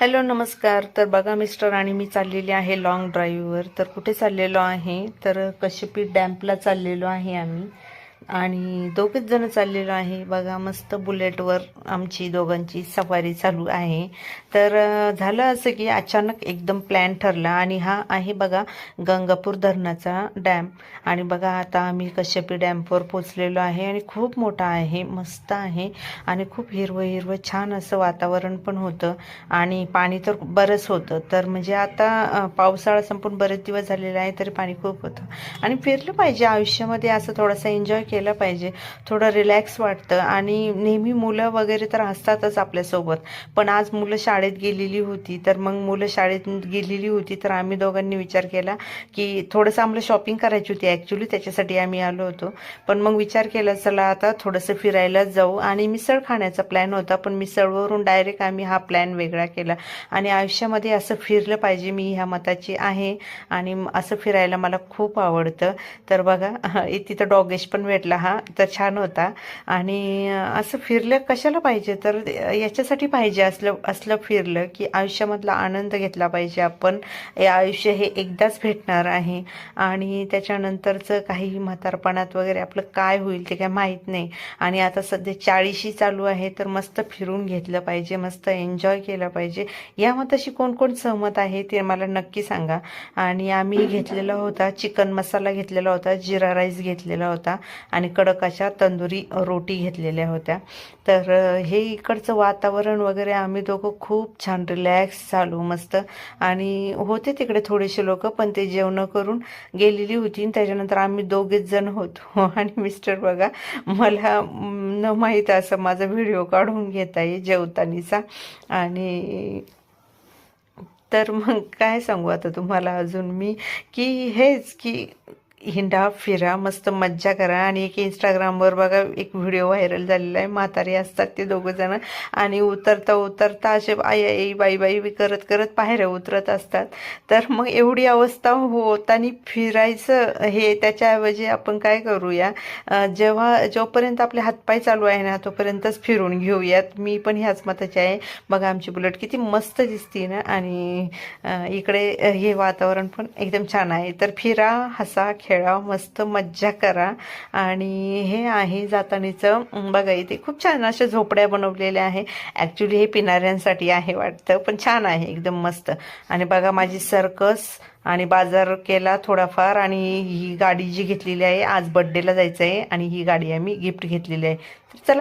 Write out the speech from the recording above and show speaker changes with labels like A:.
A: Hello नमस्कार. तर बघा मिस्टर आणि मी चाललेली आहे लॉंग ड्राईव्हवर तर कुठे चाललेलो आहे? तर कश्यपी डॅम्पला चाललेलो आहे आम्ही. आणि दोघेच जण चाललेलो आहे. बघा मस्त बुलेटवर आमची दोघांची सफारी चालू आहे. तर झालं असं की अचानक एकदम प्लॅन ठरला आणि हा आहे बघा गंगापूर धरणाचा डॅम आणि बघा आता आम्ही कश्यपी डॅमवर पोचलेलो आहे आणि खूप मोठा आहे मस्त आहे आणि खूप हिरवं हिरवं छान असं वातावरण पण होतं आणि पाणी तर बरंच होतं. तर म्हणजे आता पावसाळा संपून बरेच दिवस झालेला आहे तरी पाणी खूप होतं. आणि फिरलं पाहिजे आयुष्यामध्ये असं थोडंसं एन्जॉय केलं पाहिजे. थोडं रिलॅक्स वाटतं आणि नेहमी मुलं वगैरे तर असतातच आपल्यासोबत. पण आज मुलं शाळेत गेलेली होती तर मग मुलं शाळेत गेलेली होती तर आम्ही दोघांनी विचार केला की थोडंसं आम्हाला शॉपिंग करायची होती. ॲक्च्युली त्याच्यासाठी आम्ही आलो होतो. पण मग विचार केला चला आता थोडंसं फिरायलाच जाऊ. आणि मिसळ खाण्याचा प्लॅन होता पण मिसळवरून डायरेक्ट आम्ही हा प्लॅन वेगळा केला. आणि आयुष्यामध्ये असं फिरलं पाहिजे मी ह्या मताची आहे. आणि असं फिरायला मला खूप आवडतं. तर बघा इ- तिथं डॉगेश पण भेटला हा तर छान होता. आणि असं फिरलं कशाला पाहिजे? तर याच्यासाठी पाहिजे असलं असलं फिरलं की आयुष्यामधला आनंद घेतला पाहिजे आपण. हे आयुष्य हे एकदाच भेटणार आहे. आणि त्याच्यानंतरचं काही म्हातारपणात वगैरे आपलं काय होईल ते काय माहीत नाही. आणि आता सध्या चाळीशी चालू आहे तर मस्त फिरून घेतलं पाहिजे मस्त एन्जॉय केलं पाहिजे. या मताशी कोण कोण सहमत आहे ते मला नक्की सांगा. आणि आम्ही घेतलेला होता चिकन मसाला घेतलेला होता जिरा राईस घेतलेला होता. आणि कडक अशा तंदुरी रोटी घेतलेल्या होत्या. तर हे इकडचं वातावरण वगैरे आम्ही दोघं खूप छान रिलॅक्स झालो मस्त. आणि होते तिकडे थोडेसे लोक पण ते जेवण करून गेलेली होती. आणि त्याच्यानंतर आम्ही दोघेच जण होतो. आणि मिस्टर बघा मला न माहीत असं माझा व्हिडिओ काढून घेता येईल जेवतानीचा. आणि तर मग काय सांगू आता तुम्हाला अजून मी? की हेच की हिंडा फिरा मस्त मज्जा करा. आणि एक इंस्टाग्रामवर बघा एक व्हिडिओ व्हायरल झालेला आहे. म्हातारे असतात ते दोघं जण. आणि उतरता उतरता असे आई आई बाई बाई बी करत करत पायऱ्या उतरत असतात. तर मग एवढी अवस्था होत आणि फिरायचं हे त्याच्याऐवजी आपण काय करूया? जेव्हा जोपर्यंत आपले हातपाय चालू आहे ना तोपर्यंतच फिरून घेऊयात. मी पण ह्याच मताची आहे. बघा आमची बुलेट किती मस्त दिसते ना. आणि इकडे हे वातावरण पण एकदम छान आहे. तर फिरा हसा खेळा मस्त मज्जा करा. आणि हे आहे जातानीचं बघा इथे खूप छान अशा झोपड्या बनवलेल्या आहे. ॲक्च्युली हे पिणाऱ्यांसाठी आहे वाटतं पण छान आहे एकदम मस्त. आणि बघा माझी सर्कस आणि बाजार केला थोडाफार आणि ही गाडी जी घेतलेली आहे आज बड्डेला जायचं आहे आणि ही गाडी आम्ही गिफ्ट घेतलेली आहे. तर चला